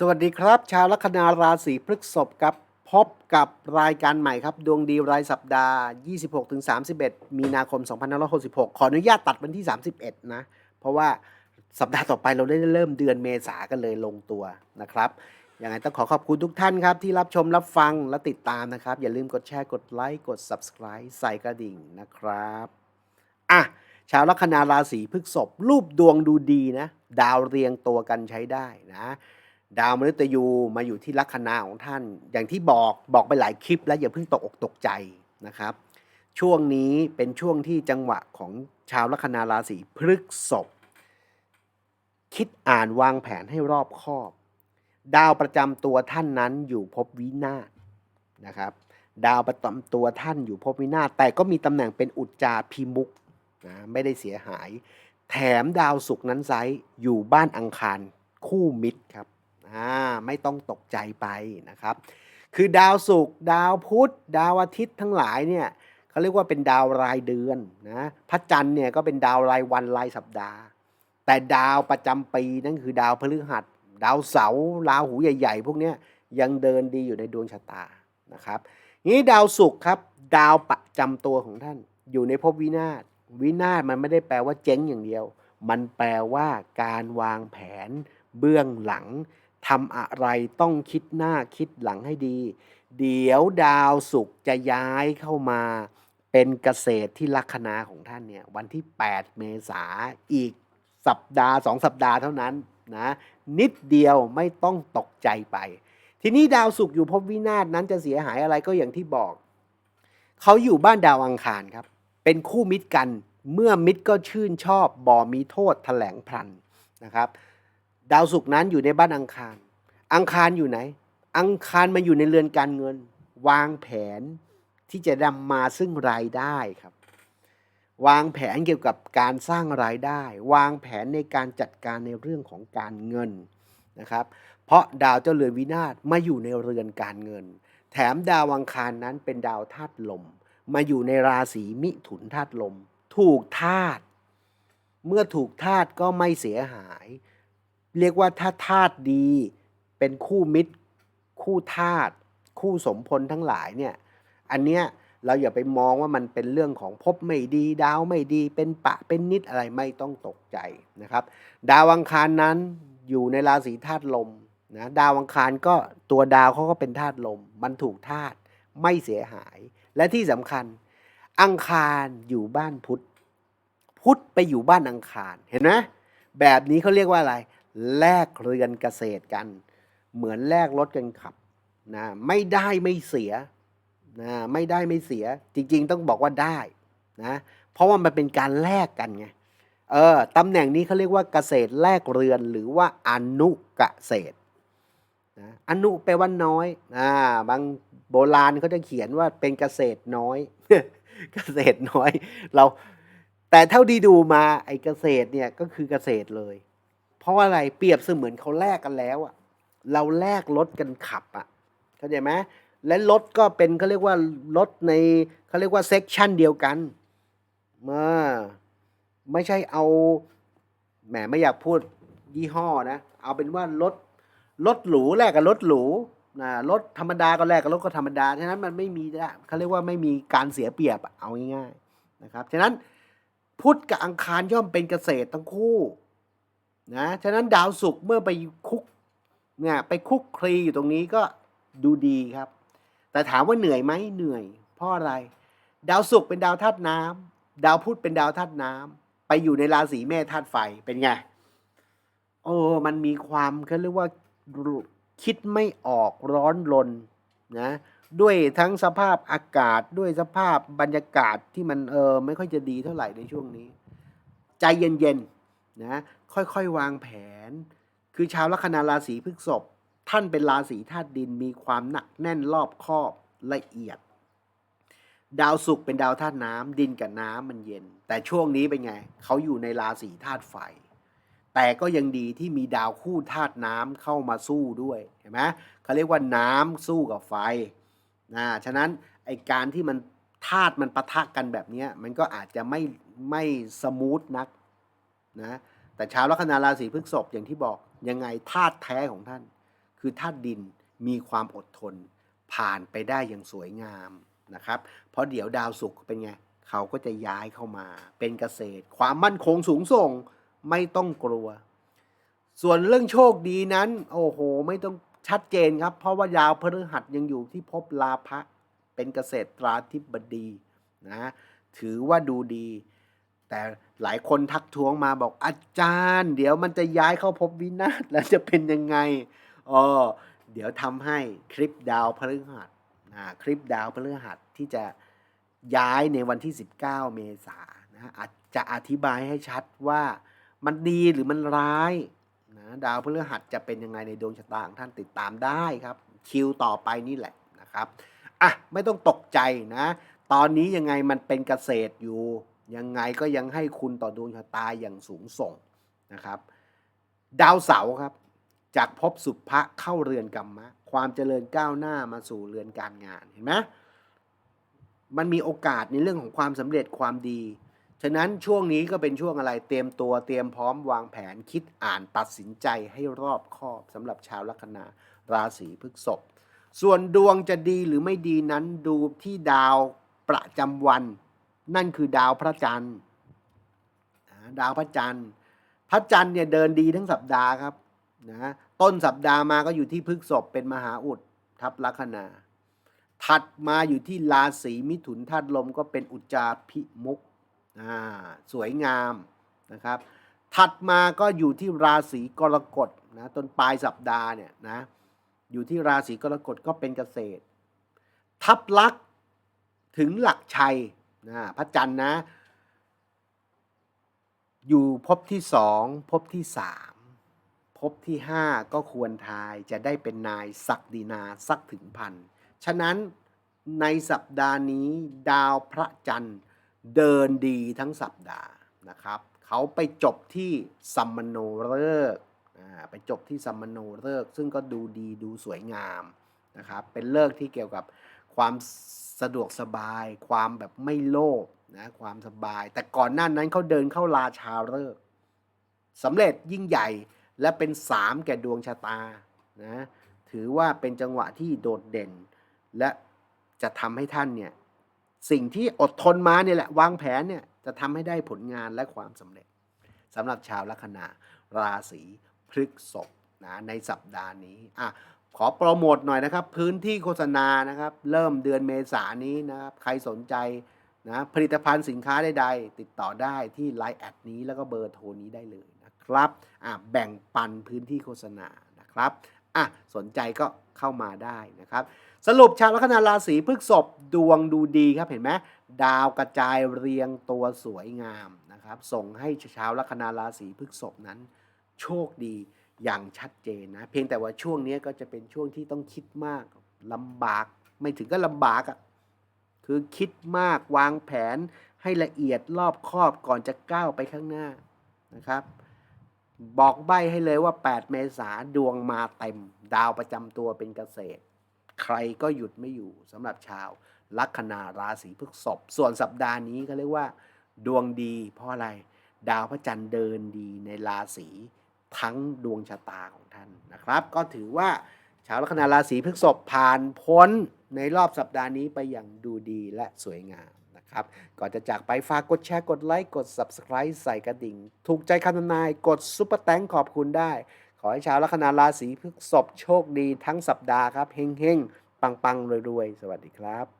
สวัสดีครับ ชาวลัคนาราศีพฤษภครับ พบกับรายการใหม่ครับ ดวงดีรายสัปดาห์ 26-31 มีนาคม 2566 ขออนุญาตตัดวันที่ 31 นะ เพราะว่าสัปดาห์ต่อไปเราได้เริ่มเดือนเมษากันเลยลงตัวนะครับยังไงต้องขอขอบคุณทุกท่านครับ ที่รับชมรับฟังและติดตามนะครับ อย่าลืมกดแชร์กดไลค์กด Subscribe ใส่กระดิ่งนะครับอะชาวลัคนาราศีพฤษภรูปดวงดูดีนะ ดาวเรียงตัวกันใช้ได้นะ ดาวมฤตยูมาอยู่ที่ลัคนาของท่าน อย่างที่บอกบอกไปหลายคลิป แล้วอย่าเพิ่งตกอกตกใจนะครับ ช่วงนี้เป็นช่วงที่จังหวะของชาวลัคนาราศีพฤกษภคิดอ่านวางแผนให้รอบคอบ ดาวประจำตัวท่านนั้นอยู่ภพวินาศนะครับ ดาวประจำตัวท่านอยู่ภพวินาศแต่ก็มีตำแหน่งเป็นอุจจาพิมุกนะไม่ได้เสียหาย แถมดาวศุกร์นั้นไซส์อยู่บ้านอังคารคู่มิตรครับ อ่าไม่ต้องตกใจไปนะครับ คือดาวศุกร์ดาวพุธดาวอาทิตย์ทั้งหลายเนี่ยเขาเรียกว่าเป็นดาวรายเดือนนะพระจันทร์เนี่ยก็เป็นดาวรายวันรายสัปดาห์ แต่ดาวประจำปีนั่นคือดาวพฤหัส ดาวเสาร์ราหูใหญ่ ๆ พวกเนี้ยยังเดินดีอยู่ในดวงชะตานะครับนี้ดาวศุกร์ครับดาวประจำตัวของท่าน อยู่ในภพวินาศวินาศมันไม่ได้แปลว่าเจ๊งอย่างเดียว มันแปลว่าการวางแผนเบื้องหลัง ทำอะไรต้องคิดหน้าคิดหลังให้ดี เดี๋ยวดาวศุกร์จะย้ายเข้ามาเป็นเกษตรที่ลัคนาของท่านเนี่ยวันที่ 8 เมษาอีกสัปดาห์สองสัปดาห์เท่านั้นนะนิดเดียวไม่ต้องตกใจไป ทีนี้ดาวศุกร์อยู่ภพวินาศนั้นจะเสียหายอะไรก็อย่างที่บอก เขาอยู่บ้านดาวอังคารครับ เป็นคู่มิตรกันเมื่อมิตรก็ชื่นชอบบ่มีโทษแถลงพลันนะครับ ดาวศุกร์นั้นอยู่ในบ้านอังคาร อังคารอยู่ไหน อังคารมาอยู่ในเรือนการเงิน วางแผนที่จะนำมาซึ่งรายได้ครับ วางแผนเกี่ยวกับการสร้างรายได้ วางแผนในการจัดการในเรื่องของการเงินนะครับ เพราะดาวเจ้าเรือนวินาศมาอยู่ในเรือนการเงิน แถมดาวอังคารนั้นเป็นดาวธาตุลม มาอยู่ในราศีมิถุนธาตุลม ถูกธาตุเมื่อถูกธาตุก็ไม่เสียหาย เรียกว่าถ้าธาตุดี เป็นคู่มิตร คู่ธาตุคู่สมพลทั้งหลายเนี่ยอันเนี้ยเราอย่าไปมองว่ามันเป็นเรื่องของภพไม่ดี ดาวไม่ดี เป็นปะเป็นนิดอะไรไม่ต้องตกใจนะครับ ดาวอังคารนั้นอยู่ในราศีธาตุลมนะดาวอังคารก็ตัวดาวเขาก็เป็นธาตุลม มันถูกธาตุไม่เสียหาย และที่สำคัญ อังคารอยู่บ้านพุธพุธไปอยู่บ้านอังคารเห็นไหมแบบนี้เขาเรียกว่าอะไร แลกเรือนเกษตรกัน เหมือนแลกรถกันขับนะไม่ได้ไม่เสียนะไม่ได้ไม่เสีย จริงๆ ต้องบอกว่าได้นะเพราะว่ามันเป็นการแลกกันไงเออตำแหน่งนี้เขาเรียกว่าเกษตรแลกเรือนหรือว่าอนุเกษตรนะอนุแปลว่าน้อยอ่าบางโบราณเขาจะเขียนว่าเป็นเกษตรน้อยเกษตรน้อยเราแต่เท่าที่ดูมาไอ้เกษตรเนี่ยก็คือเกษตรเลย เพราะว่าอะไรเปรียบเสมือนเขาแลกกันแล้วอะเราแลกรถกันขับอะเข้าใจไหมและรถก็เป็นเขาเรียกว่ารถในเขาเรียกว่าเซกชันเดียวกันมาไม่ใช่เอาแหมไม่อยากพูดยี่ห้อนะ เอาเป็นว่ารถรถหรูแลกกับรถหรูนะรถธรรมดาก็แลกกับรถก็ธรรมดาฉะนั้นมันไม่มีนะเขาเรียกว่าไม่มีการเสียเปรียบอะเอาง่ายๆนะครับฉะนั้นพุธกับอังคารย่อมเป็นเกษตรทั้งคู่ นะฉะนั้นดาวศุกร์เมื่อไปคุกเนี่ยไปคุกคลีอยู่ตรงนี้ก็ดูดีครับ แต่ถามว่าเหนื่อยไหมเหนื่อย เพราะอะไร ดาวศุกร์เป็นดาวธาตุน้ำดาวพุธเป็นดาวธาตุน้ำไปอยู่ในราศีเมษธาตุไฟเป็นไงโอ้มันมีความเขาเรียกว่าคิดไม่ออกร้อนรนนะด้วยทั้งสภาพอากาศด้วยสภาพบรรยากาศที่มันเออไม่ค่อยจะดีเท่าไหร่ในช่วงนี้ ใจเย็นๆ นะค่อยๆวางแผน คือชาวลัคนาราศีพฤษภท่านเป็นราศีธาตุดินมีความหนักแน่นรอบคอบละเอียด ดาวศุกร์เป็นดาวธาตุน้ำดินกับน้ำมันเย็น แต่ช่วงนี้เป็นไงเขาอยู่ในราศีธาตุไฟ แต่ก็ยังดีที่มีดาวคู่ธาตุน้ำเข้ามาสู้ด้วยเห็นไหมเขาเรียกว่าน้ำสู้กับไฟนะฉะนั้นไอการที่มันธาตุมันปะทะกันแบบนี้มันก็อาจจะไม่ไม่สมูทนัก นะแต่ชาวลัคนาราศีพฤษภอย่างที่บอกยังไงธาตุแท้ของท่าน คือธาตุดินมีความอดทน ผ่านไปได้อย่างสวยงามนะครับเพราะเดี๋ยวดาวศุกร์เป็นไงเขาก็จะย้ายเข้ามา เป็นเกษตร ความมั่นคงสูงส่งไม่ต้องกลัว ส่วนเรื่องโชคดีนั้น โอ้โห ไม่ต้องชัดเจนครับ เพราะว่าดาวพฤหัสยังอยู่ที่ภพลาภะเป็นเกษตราธิบดีนะถือว่าดูดี แต่หลายคนทักท้วงมาบอกอาจารย์ เดี๋ยวมันจะย้ายเข้าภพวินาศแล้วจะเป็นยังไงอ๋อเดี๋ยวทำให้คลิปดาวพฤหัสนะคลิปดาวพฤหัสที่จะย้ายในวันที่ 19 เมษายนนะอาจจะอธิบายให้ชัดว่ามันดีหรือมันร้ายนะดาวพฤหัสจะเป็นยังไงในดวงชะตาของท่านติดตามได้ครับ คิวต่อไปนี่แหละนะครับอะไม่ต้องตกใจนะ ตอนนี้ยังไงมันเป็นเกษตรอยู่ ยังไงก็ยังให้คุณต่อดวงชะตาอย่างสูงส่งนะครับ ดาวเสาร์ครับ จากภพสุภะเข้าเรือนกรรมะ ความเจริญก้าวหน้ามาสู่เรือนการงานเห็นไหมมันมีโอกาสในเรื่องของความสำเร็จความดี ฉะนั้นช่วงนี้ก็เป็นช่วงอะไรเตรียมตัวเตรียมพร้อมวางแผนคิดอ่านตัดสินใจให้รอบคอบสำหรับชาวลัคนาราศีพฤษภส่วนดวงจะดีหรือไม่ดีนั้นดูที่ดาวประจำวัน นั่นคือดาวพระจันทร์ดาวพระจันทร์ พระจันทร์เนี่ยเดินดีทั้งสัปดาห์ครับนะต้นสัปดาห์มาก็อยู่ที่พฤกษบเป็นมหาอุดทับลัคนาถัดมาอยู่ที่ราศีมิถุนธาตุลมก็เป็นอุจจาพิมุกอ่าสวยงามนะครับ ถัดมาก็อยู่ที่ราศีกรกฎนะต้นปลายสัปดาห์เนี่ยนะอยู่ที่ราศีกรกฎก็เป็นเกษตร ทับลักษ์ถึงหลักชัย นะพระจันทร์นะ อยู่ภพที่สองภพที่สามภพที่ห้าก็ควรทายจะได้เป็นนายศักดินาสักถึงพันฉะนั้นในสัปดาห์นี้ดาวพระจันทร์เดินดีทั้งสัปดาห์นะครับเขาไปจบที่สัมมโนฤกษ์อ่าไปจบที่สัมมโนฤกษ์ซึ่งก็ดูดีดูสวยงามนะครับเป็นเลิกที่เกี่ยวกับความ สะดวกสบาย ความแบบไม่โลภนะความสบาย แต่ก่อนหน้านั้นเขาเดินเข้าราชาฤกษ์สำเร็จยิ่งใหญ่และเป็นสามแก่ดวงชะตานะถือว่าเป็นจังหวะที่โดดเด่น และจะทำให้ท่านเนี่ยสิ่งที่อดทนมาเนี่ยแหละวางแผนเนี่ยจะทำให้ได้ผลงานและความสำเร็จสำหรับชาวลัคนาราศีพฤกษภนะในสัปดาห์นี้อะ ขอโปรโมทหน่อยนะครับ พื้นที่โฆษณานะครับ เริ่มเดือนเมษานี้นะครับ ใครสนใจนะผลิตภัณฑ์สินค้าใดๆติดต่อได้ที่ไลน์แอดนี้แล้วก็เบอร์โทรนี้ได้เลยนะครับอะแบ่งปันพื้นที่โฆษณานะครับอะสนใจก็เข้ามาได้นะครับ สรุปชาวลัคนาราศีพฤษภดวงดูดีครับเห็นไหมดาวกระจายเรียงตัวสวยงามนะครับ ส่งให้ชาวลัคนาราศีพฤษภนั้นโชคดี อย่างชัดเจนนะ เพียงแต่ว่าช่วงนี้ก็จะเป็นช่วงที่ต้องคิดมากลำบาก ไม่ถึงก็ลำบากอะ่ะคือคิดมากวางแผนให้ละเอียดรอบคอบก่อนจะก้าวไปข้างหน้านะครับ บอกใบให้เลยว่า 8 เมษาดวงมาเต็ม ดาวประจำตัวเป็นเกษตร ใครก็หยุดไม่อยู่สำหรับชาวลัคนาราศีพฤษภส่วนสัปดาห์นี้ก็เรียกว่า ดวงดีเพราะอะไร ดาวพระจันทร์เดินดีในราศี ทั้งดวงชะตาของท่านนะครับ ก็ถือว่าชาวลัคนาราศีพฤษภผ่านพ้นในรอบสัปดาห์นี้ไปอย่างดูดีและสวยงามนะครับ ก่อนจะจากไปฝากกดแชร์กดไลค์กด Subscribe ใส่กระดิ่ง ถูกใจคำทำนายกดซุปเปอร์แตงขอบคุณได้ ขอให้ชาวลัคนาราศีพฤษภโชคดีทั้งสัปดาห์ครับเฮงๆปังๆรวยๆสวัสดีครับ